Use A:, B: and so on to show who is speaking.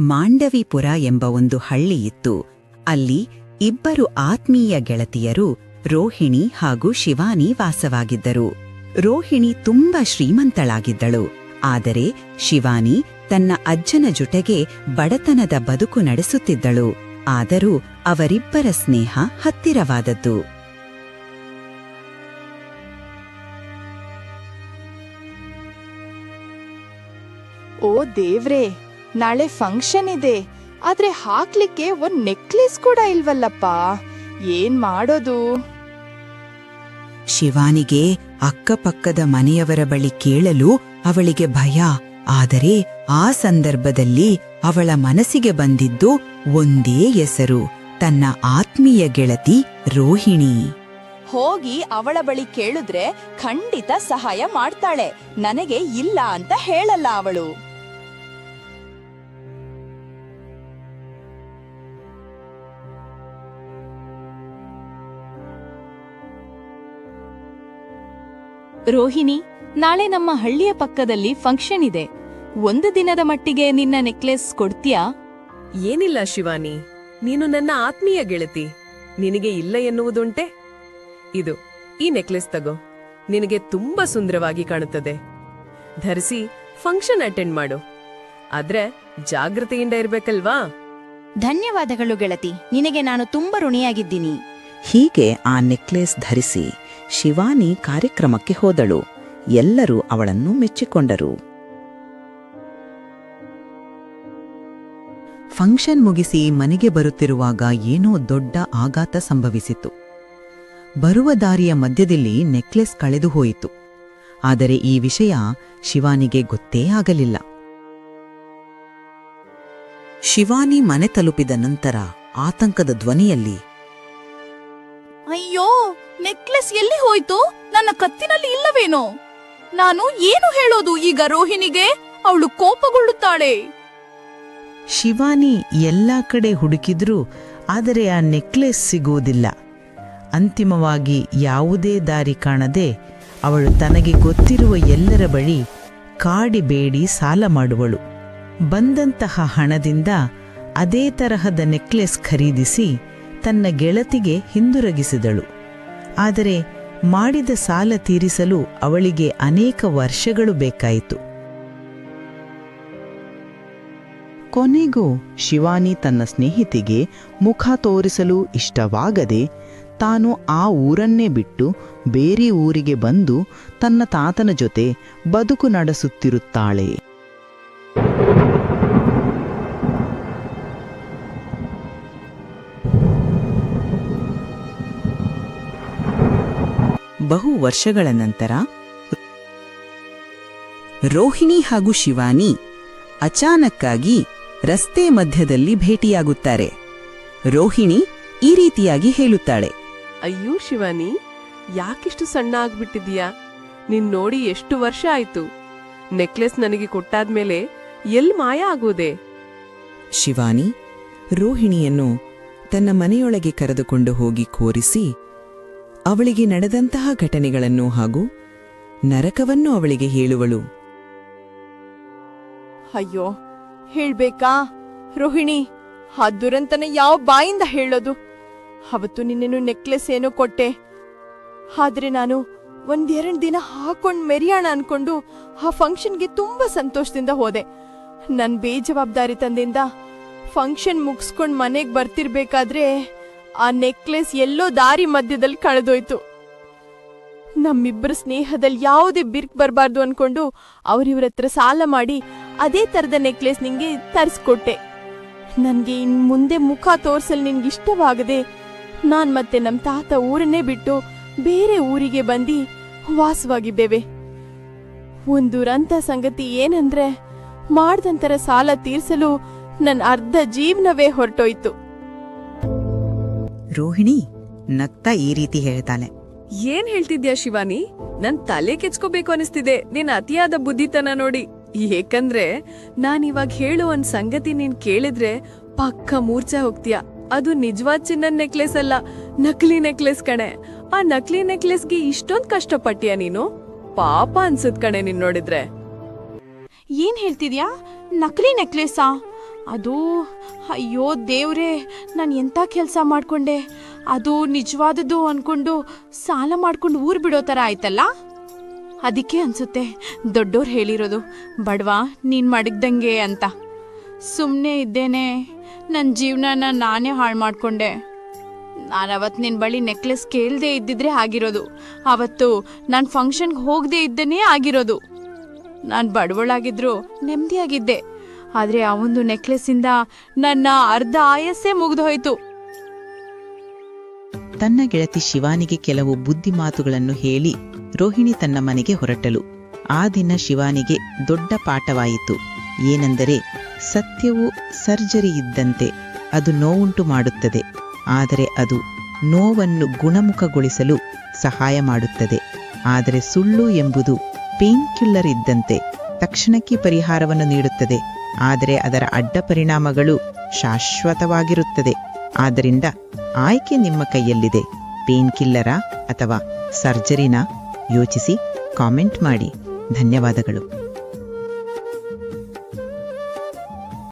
A: ಮಾಂಡವಿಪುರ ಎಂಬ ಒಂದು ಹಳ್ಳಿ ಇತ್ತು. ಅಲ್ಲಿ ಇಬ್ಬರು ಆತ್ಮೀಯ ಗೆಳತಿಯರು, ರೋಹಿಣಿ ಹಾಗೂ ಶಿವಾನಿ ವಾಸವಾಗಿದ್ದರು. ರೋಹಿಣಿ ತುಂಬ ಶ್ರೀಮಂತಳಾಗಿದ್ದಳು. ಆದರೆ ಶಿವಾನಿ ತನ್ನ ಅಜ್ಜನ ಜೊತೆಗೆ ಬಡತನದ ಬದುಕು ನಡೆಸುತ್ತಿದ್ದಳು. ಆದರೂ ಅವರಿಬ್ಬರ ಸ್ನೇಹ ಹತ್ತಿರವಾದದ್ದು.
B: ಓ ದೇವ್ರೇ ನಾಳೆ ಫಂಕ್ಷನ್ ಇದೆ ಆದ್ರೆ ಹಾಕ್ಲಿಕ್ಕೆ ಒಂದ್ ನೆಕ್ಲೆಸ್ ಕೂಡ ಇಲ್ವಲ್ಲಪ್ಪ? ಏನ್ ಮಾಡೋದು?
A: ಶಿವಾನಿಗೆ ಅಕ್ಕಪಕ್ಕದ ಮನೆಯವರ ಬಳಿ ಕೇಳಲು ಅವಳಿಗೆ ಭಯ ಆದರೆ ಆ ಸಂದರ್ಭದಲ್ಲಿ ಅವಳ ಮನಸ್ಸಿಗೆ ಬಂದಿದ್ದು ಒಂದೇ ಹೆಸರು ತನ್ನ ಆತ್ಮೀಯ ಗೆಳತಿ ರೋಹಿಣಿ.
B: ಹೋಗಿ ಅವಳ ಬಳಿ ಕೇಳಿದ್ರೆ ಖಂಡಿತ ಸಹಾಯ ಮಾಡ್ತಾಳೆ ನನಗೆ ಇಲ್ಲ ಅಂತ ಹೇಳಲ್ಲ ಅವಳು.
C: ರೋಹಿಣಿ ನಾಳೆ ನಮ್ಮ ಹಳ್ಳಿಯ ಪಕ್ಕದಲ್ಲಿ ಫಂಕ್ಷನ್ ಇದೆ. ಒಂದು ದಿನದ ಮಟ್ಟಿಗೆ ನಿನ್ನ ನೆಕ್ಲೆಸ್ ಕೊಡ್ತೀಯಾ?
D: ಏನಿಲ್ಲ ಶಿವಾನಿ ನೀನು ನನ್ನ ಆತ್ಮೀಯ ಗೆಳತಿ. ನಿನಗೆ ಇಲ್ಲ ಎನ್ನುವುದುಂಟೆ? ಇದು ಈ ನೆಕ್ಲೆಸ್ ತಗೋ. ನಿನಗೆ ತುಂಬಾ ಸುಂದರವಾಗಿ ಕಾಣುತ್ತದೆ. ಧರಿಸಿ ಫಂಕ್ಷನ್ ಅಟೆಂಡ್ ಮಾಡು. ಆದ್ರೆ ಜಾಗೃತೆಯಿಂದ ಇರ್ಬೇಕಲ್ವಾ?
E: ಧನ್ಯವಾದಗಳು ಗೆಳತಿ ನಿನಗೆ ನಾನು ತುಂಬಾ ಋಣಿಯಾಗಿದ್ದೀನಿ.
A: ಹೀಗೆ ಆ ನೆಕ್ಲೆಸ್ ಧರಿಸಿ ಶಿವಾನಿ ಕಾರ್ಯಕ್ರಮಕ್ಕೆ ಹೋದಳು. ಎಲ್ಲರೂ ಅವಳನ್ನು ಮೆಚ್ಚಿಕೊಂಡರು. ಫಂಕ್ಷನ್ ಮುಗಿಸಿ ಮನೆಗೆ ಬರುತ್ತಿರುವಾಗ ಏನೋ ದೊಡ್ಡ ಆಘಾತ ಸಂಭವಿಸಿತು. ಬರುವ ದಾರಿಯ ಮಧ್ಯದಲ್ಲಿ ನೆಕ್ಲೆಸ್ ಕಳೆದು ಹೋಯಿತು. ಆದರೆ ಈ ವಿಷಯ ಶಿವಾನಿಗೆ ಗೊತ್ತೇ ಆಗಲಿಲ್ಲ. ಶಿವಾನಿ ಮನೆ ತಲುಪಿದ ನಂತರ ಆತಂಕದ ಧ್ವನಿಯಲ್ಲಿ
E: ನೆಕ್ಲೆಸ್ ಎಲ್ಲಿ ಹೋಯ್ತು? ನನ್ನ ಕತ್ತಿನಲ್ಲಿ ಇಲ್ಲವೇನೋ? ನಾನು ಏನು ಹೇಳೋದು ಈಗ ರೋಹಿಣಿಗೆ? ಅವಳು ಕೋಪಗೊಳ್ಳುತ್ತಾಳೆ.
F: ಶಿವಾನಿ ಎಲ್ಲಾ ಕಡೆ ಹುಡುಕಿದ್ರೂ, ಆದರೆ ಆ ನೆಕ್ಲೆಸ್ ಸಿಗುವುದಿಲ್ಲ. ಅಂತಿಮವಾಗಿ ಯಾವುದೇ ದಾರಿ ಕಾಣದೆ ಅವಳು ತನಗೆ ಗೊತ್ತಿರುವ ಎಲ್ಲರ ಬಳಿ ಕಾಡಿಬೇಡಿ ಸಾಲ ಮಾಡುವಳು. ಬಂದಂತಹ ಹಣದಿಂದ ಅದೇ ತರಹದ ನೆಕ್ಲೆಸ್ ಖರೀದಿಸಿ ತನ್ನ ಗೆಳತಿಗೆ ಹಿಂದಿರುಗಿಸಿದಳು. ಆದರೆ ಮಾಡಿದ ಸಾಲ ತೀರಿಸಲು ಅವಳಿಗೆ ಅನೇಕ ವರ್ಷಗಳು ಬೇಕಾಯಿತು. ಕೊನೆಗೂ ಶಿವಾನಿ ತನ್ನ ಸ್ನೇಹಿತಿಗೆ ಮುಖ ತೋರಿಸಲು ಇಷ್ಟವಾಗದೆ ತಾನು ಆ ಊರನ್ನೇ ಬಿಟ್ಟು ಬೇರೆ ಊರಿಗೆ ಬಂದು ತನ್ನ ತಾತನ ಜೊತೆ ಬದುಕು ನಡೆಸುತ್ತಿರುತ್ತಾಳೆ.
A: ಬಹು ವರ್ಷಗಳ ನಂತರ ರೋಹಿಣಿ ಹಾಗೂ ಶಿವಾನಿ ಅಚಾನಕ್ಕಾಗಿ ರಸ್ತೆ ಮಧ್ಯದಲ್ಲಿ ಭೇಟಿಯಾಗುತ್ತಾರೆ. ರೋಹಿಣಿ ಈ ರೀತಿಯಾಗಿ ಹೇಳುತ್ತಾಳೆ.
D: ಅಯ್ಯೋ ಶಿವಾನಿ ಯಾಕಿಷ್ಟು ಸಣ್ಣ ಆಗ್ಬಿಟ್ಟಿದೀಯಾ ನಿನ್ ನೋಡಿ ಎಷ್ಟು ವರ್ಷ ಆಯ್ತು. ನೆಕ್ಲೆಸ್ ನನಗೆ ಕೊಟ್ಟಾದ್ಮೇಲೆ ಎಲ್ ಮಾಯ ಆಗೋದೆ?
A: ಶಿವಾನಿ ರೋಹಿಣಿಯನ್ನು ತನ್ನ ಮನೆಯೊಳಗೆ ಕರೆದುಕೊಂಡು ಹೋಗಿ ಕೋರಿಸಿ ಅವಳಿಗೆ ನಡೆದಂತಹ ಘಟನೆಗಳನ್ನು ಹಾಗೂ ನರಕವನ್ನು ಅವಳಿಗೆ ಹೇಳುವಳು.
B: ಅಯ್ಯೋ, ಹೇಳ್ಬೇಕಾ? ರೋಹಿಣಿ, ಆ ದುರಂತನ ಯಾವ ಬಾಯಿಂದ ಹೇಳೋದು? ಅವತ್ತು ನಿನ್ನೇನು ನೆಕ್ಲೆಸ್ ಏನೋ ಕೊಟ್ಟೆ. ಆದ್ರೆ ನಾನು ಒಂದೆರಡು ದಿನ ಹಾಕೊಂಡ್ ಮೆರಿಯೋಣ ಅನ್ಕೊಂಡು ಆ ಫಂಕ್ಷನ್ಗೆ ತುಂಬಾ ಸಂತೋಷದಿಂದ ಹೋದೆ. ನನ್ ಬೇಜವಾಬ್ದಾರಿ ತಂದಿಂದ ಫಂಕ್ಷನ್ ಮುಗಿಸ್ಕೊಂಡ್ ಮನೆಗ್ ಬರ್ತಿರ್ಬೇಕಾದ್ರೆ ಆ ನೆಕ್ಲೆಸ್ ಎಲ್ಲೋ ದಾರಿ ಮಧ್ಯದಲ್ಲಿ ಕಳೆದೋಯ್ತು. ನಮ್ಮಿಬ್ಬರ ಸ್ನೇಹದಲ್ಲಿ ಯಾವುದೇ ಬಿರ್ಕ್ ಬರಬಾರ್ದು ಅನ್ಕೊಂಡು ಅವರಿವ್ರ ಹತ್ರ ಸಾಲ ಮಾಡಿ ಅದೇ ತರದ ನೆಕ್ಲೆಸ್ ನಿಂಗೆ ತರಿಸ್ಕೊಟ್ಟೆ. ನನ್ಗೆ ಇನ್ ಮುಂದೆ ಮುಖ ತೋರ್ಸಲ್ ನಿನ್ಗೆ ಇಷ್ಟವಾಗದೆ ನಾನ್ ಮತ್ತೆ ನಮ್ ತಾತ ಊರನ್ನೇ ಬಿಟ್ಟು ಬೇರೆ ಊರಿಗೆ ಬಂದು ವಾಸವಾಗಿದ್ದೇವೆ. ಒಂದು ರಂತ ಸಂಗತಿ ಏನಂದ್ರೆ ಮಾಡ್ದಂತರ ಸಾಲ ತೀರಿಸಲು ನನ್ ಅರ್ಧ ಜೀವನವೇ ಹೊರಟೋಯ್ತು.
A: ರೋಹಿಣಿ ನಗ್ತಾ ಈ ರೀತಿ ಹೇಳ್ತಾನೆ.
D: ಏನ್ ಹೇಳ್ತಿದ್ಯಾ ಶಿವಾನಿ? ನನ್ ತಲೆ ಕೆಚ್ಕೋಬೇಕು ಅನಿಸ್ತಿದೆ. ನಿನ್ ಅತಿಯಾದ ಬುದ್ಧಿತನ ನೋಡಿ. ಏಕಂದ್ರೆ ನಾನ್ ಇವಾಗ ಹೇಳೋ ಒಂದ್ ಸಂಗತಿ ನೀನ್ ಕೇಳಿದ್ರೆ ಪಕ್ಕ ಮೂರ್ಛೆ ಹೋಗ್ತೀಯ? ಅದು ನಿಜವಾದ ಚಿನ್ನದ ನೆಕ್ಲೆಸ್ ಅಲ್ಲ ನಕಲಿ ನೆಕ್ಲೆಸ್ ಕಣೆ. ಆ ನಕಲಿ ನೆಕ್ಲೆಸ್ಗೆ ಇಷ್ಟೊಂದ್ ಕಷ್ಟಪಟ್ಟಿಯ ನೀನು? ಪಾಪ ಅನ್ಸುತ್ ಕಣೆ ನಿನ್ ನೋಡಿದ್ರೆ.
E: ಏನ್ ಹೇಳ್ತಿದ್ಯಾ? ನಕಲಿ ನೆಕ್ಲೆಸ್ಸಾ ಅದು, ಅಯ್ಯೋ ದೇವ್ರೇ, ನಾನು ಎಂಥ ಕೆಲಸ ಮಾಡಿಕೊಂಡೆ? ಅದು ನಿಜವಾದದ್ದು ಅಂದ್ಕೊಂಡು ಸಾಲ ಮಾಡ್ಕೊಂಡು ಊರು ಬಿಡೋ ಥರ ಆಯ್ತಲ್ಲ? ಅದಕ್ಕೆ ಅನಿಸುತ್ತೆ, ದೊಡ್ಡೋರು ಹೇಳಿರೋದು, ಬಡವಾ, ನೀನು ಮಡಗ್ದಂಗೆ ಅಂತ. ಸುಮ್ಮನೆ ಇದ್ದೇನೆ ನನ್ನ ಜೀವನನ ನಾನೇ ಹಾಳು ಮಾಡಿಕೊಂಡೆ. ನಾನು ಅವತ್ತು ನಿನ್ನ ಬಳಿ ನೆಕ್ಲೆಸ್ ಕೇಳದೆ ಇದ್ದಿದ್ರೆ ಆಗಿರೋದು. ಅವತ್ತು ನಾನು ಫಂಕ್ಷನ್ಗೆ ಹೋಗದೆ ಇದ್ದೇನೆ ಆಗಿರೋದು. ನಾನು ಬಡವಳಾಗಿದ್ರು ನೆಮ್ಮದಿಯಾಗಿದ್ದೆ ಆದರೆ ಆ ಒಂದು ನೆಕ್ಲೆಸ್ಸಿಂದ ನನ್ನ ಅರ್ಧ ಆಯಸ್ಸೇ ಮುಗಿದು ಹೋಯ್ತು
A: ತನ್ನ ಗೆಳತಿ ಶಿವಾನಿಗೆ ಕೆಲವು ಬುದ್ಧಿ ಮಾತುಗಳನ್ನು ಹೇಳಿ ರೋಹಿಣಿ ತನ್ನ ಮನೆಗೆ ಹೊರಟಳು. ಆ ದಿನ ಶಿವಾನಿಗೆ ದೊಡ್ಡ ಪಾಠವಾಯಿತು. ಏನೆಂದರೆ, ಸತ್ಯವು ಸರ್ಜರಿ ಇದ್ದಂತೆ ಅದು ನೋವುಂಟು ಮಾಡುತ್ತದೆ. ಆದರೆ ಅದು ನೋವನ್ನು ಗುಣಮುಖಗೊಳಿಸಲು ಸಹಾಯ ಮಾಡುತ್ತದೆ. ಆದರೆ ಸುಳ್ಳು ಎಂಬುದು ಪೇನ್ ಇದ್ದಂತೆ ತಕ್ಷಣಕ್ಕೆ ಪರಿಹಾರವನ್ನು ನೀಡುತ್ತದೆ. ಆದರೆ ಅದರ ಅಡ್ಡ ಪರಿಣಾಮಗಳು ಶಾಶ್ವತವಾಗಿರುತ್ತದೆ. ಆದ್ದರಿಂದ ಆಯ್ಕೆ ನಿಮ್ಮ ಕೈಯಲ್ಲಿದೆ. ಪೇನ್ ಕಿಲ್ಲರ ಅಥವಾ ಸರ್ಜರಿನಾ ಯೋಚಿಸಿ ಕಾಮೆಂಟ್ ಮಾಡಿ. ಧನ್ಯವಾದಗಳು.